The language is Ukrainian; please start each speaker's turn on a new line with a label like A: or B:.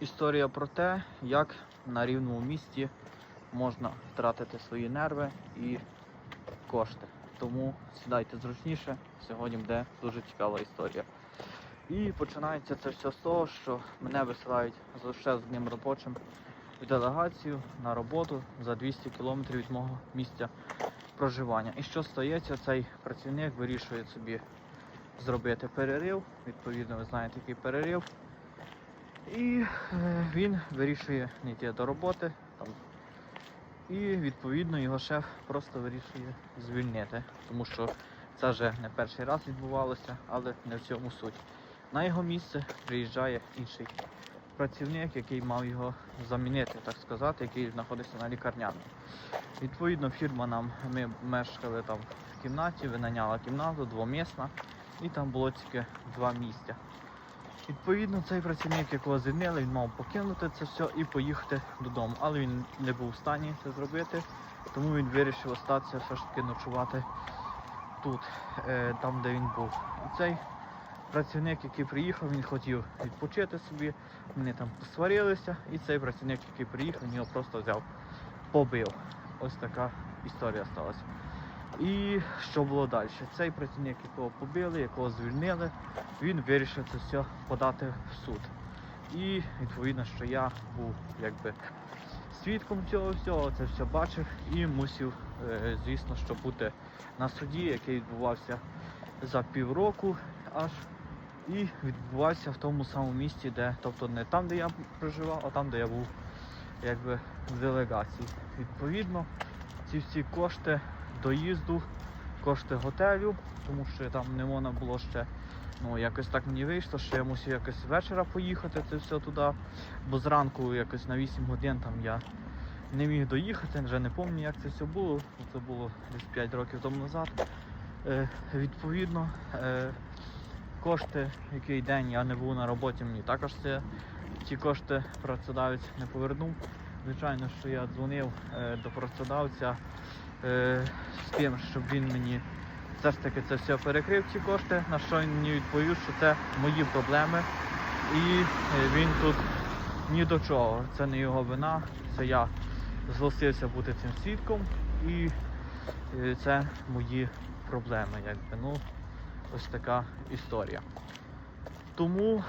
A: Історія про те, як на рівному місці можна втратити свої нерви і кошти. Тому сідайте зручніше, сьогодні буде дуже цікава історія. І починається це все з того, що мене висилають ще з одним робочим в делегацію на роботу за 200 кілометрів від мого місця проживання. І що стається, цей працівник вирішує собі зробити перерив. Відповідно, ви знаєте, який перерив. І е, він вирішує не йти до роботи. Там, і відповідно його шеф просто вирішує звільнити, тому що це вже не перший раз відбувалося, але не в цьому суть. На його місце приїжджає інший працівник, який мав його замінити, так сказати, який знаходиться на лікарняному. Відповідно, фірма нам, ми мешкали там в кімнаті, винайняла кімнату двомісна, і там було тільки два місця. Відповідно, цей працівник, якого звільнили, він мав покинути це все і поїхати додому. Але він не був в стані це зробити, тому він вирішив остатися все ж таки ночувати тут, е, там, де він був. І цей працівник, який приїхав, він хотів відпочити собі, вони там посварилися, і цей працівник, який приїхав, його просто взяв, побив. Ось така історія сталася. І що було далі? Цей працівник, якого побили, якого звільнили, він вирішив це все подати в суд. І відповідно, що я був якби свідком цього всього, це все бачив і мусив, е, звісно, що бути на суді, який відбувався за півроку аж. І відбувався в тому самому місці, де, тобто не там, де я проживав, а там, де я був якби в делегації. Відповідно, ці всі кошти доїзду, кошти готелю, тому що там не можна було ще. Ну, якось так мені вийшло, що я мусив якось вечора поїхати це все туди, бо зранку якось на 8 годин там я не міг доїхати, вже не пам'ятаю, як це все було. Це було десь 5 років тому назад. Е, відповідно, е, кошти, який день я не був на роботі, мені також це ці кошти працедавець не повернув. Звичайно, що я дзвонив е, до працедавця е, з тим, щоб він мені все ж таки це все перекрив ці кошти, на що він мені відповів, що це мої проблеми. І е, він тут ні до чого. Це не його вина, це я зголосився бути цим свідком і це мої проблеми. Якби. Ну, ось така історія. Тому